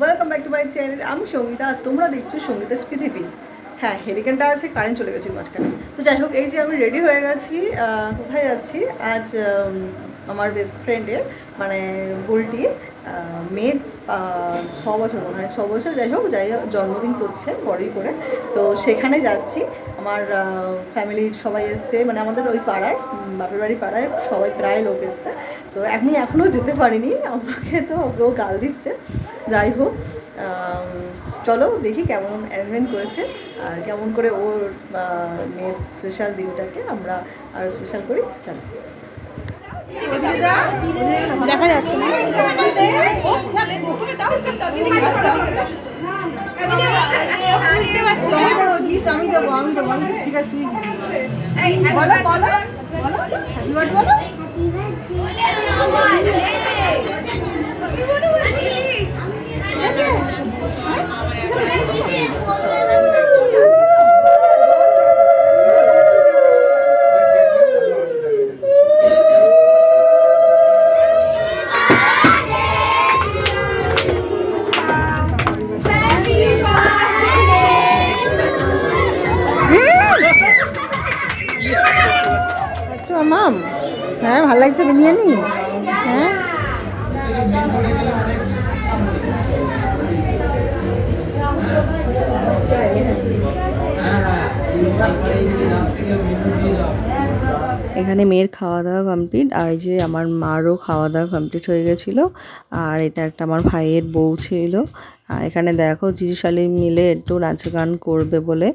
Welcome back to my channel আমি সঙ্গীতা, আর তোমরা দেখছ সঙ্গীতাস পৃথিবী। হ্যাঁ হেরিকেনটা আছে কারেন্ট চলে গেছিল মাঝখানে। তো যাই হোক, এই যে আমি রেডি হয়ে গেছি কোথায় যাচ্ছি? আজ আমার বেস্ট ফ্রেন্ডের মানে বুলটির মেয়ের ছ বছর মনে হয়, ছ বছর, যাই হোক যাই হোক, জন্মদিন করছে বড়ই করে। তো সেখানে যাচ্ছি, আমার ফ্যামিলির সবাই এসছে মানে আমাদের ওই পাড়ায় বাপের বাড়ি পাড়ায় সবাই প্রায় লোক এসছে। তো আমি এখনও যেতে পারিনি, আমাকে তো ও গাল দিচ্ছে। যাই হোক চলো দেখি কেমন অ্যারেঞ্জমেন্ট করেছে, আর কেমন করে ওর মেয়ের স্পেশাল দিনটাকে আমরা আর স্পেশাল করি, চলো। দেখা যাচ্ছে না। আমি দেবো। আমি দেবো ঠিক আছে তুই বলো বলো। মাম? হ্যাঁ ভালো লাগছে বিরিয়ানি? হ্যাঁ? এখানে মেয়ের খাওয়া দাওয়া কমপ্লিট আর যে আমার মারও খাওয়া দাওয়া কমপ্লিট হয়ে গেছিল, আর এটা একটা আমার ভাইয়ের বউ ছিল। আর এখানে দেখো জিজুশালি মিলে একটু নাচ গান করবে বলে।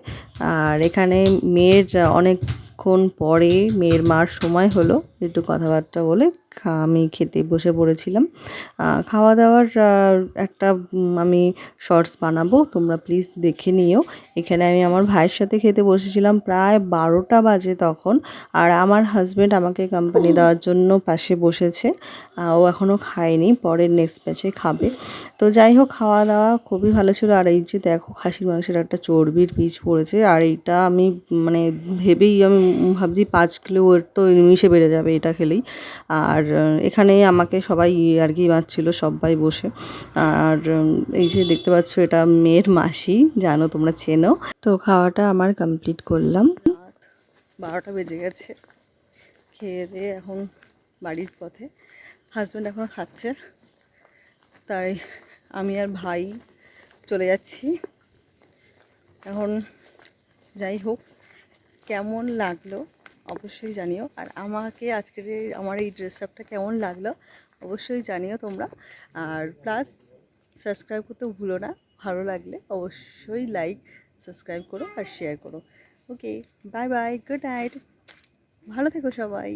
আর এখানে মেয়ের অনেকক্ষণ পরে মেয়ের মার সময় হলো, একটু কথাবার্তা বলে আমি খেতে বসে পড়েছিলাম। খাওয়া দাওয়ার একটা আমি শর্টস বানাবো, তোমরা প্লিজ দেখে নিও। এখানে আমি আমার ভাইয়ের সাথে খেতে বসেছিলাম প্রায় বারোটা বাজে তখন, আর আমার হাজব্যান্ড আমাকে কোম্পানি দেওয়ার জন্য পাশে বসেছে। ও এখনও খায়নি পরের নেক্সট ব্যাচে খাবে। তো যাই হোক খাওয়া দাওয়া খুবই ভালো ছিল। আর এই যে দেখো, খাসির মাংসের একটা চর্বির পিস পড়েছে। আর এইটা আমি মানে ভেবেই আমি ভাবছি পাঁচ কিলো ওর তো নিমিশে বেড়ে যাবে এটা খেলেই। আর এখানে আমাকে সবাই আর কি মারছিল, সবাই বসে। আর এই যে দেখতে পাচ্ছ এটা মেয়ের মাসি, জানো তোমরা, চেনো। তো খাওয়াটা আমার কমপ্লিট করলাম। বারোটা বেজে গেছে। খেয়ে দিয়ে এখন বাড়ির পথে। হাজব্যান্ড এখনও খাচ্ছে। তাই আমি আর ভাই চলে যাচ্ছি। এখন যাই হোক। কেমন লাগল অবশ্যই জানিও। আর আমাকে আজকের আমার এই ড্রেস আপটা কেমন লাগল অবশ্যই জানিও তোমরা। আর প্লাস সাবস্ক্রাইব করতে ভুলো না, ভালো লাগলে অবশ্যই লাইক সাবস্ক্রাইব করো আর শেয়ার করো। Okay bye bye good night ভালো থেকো সবাই।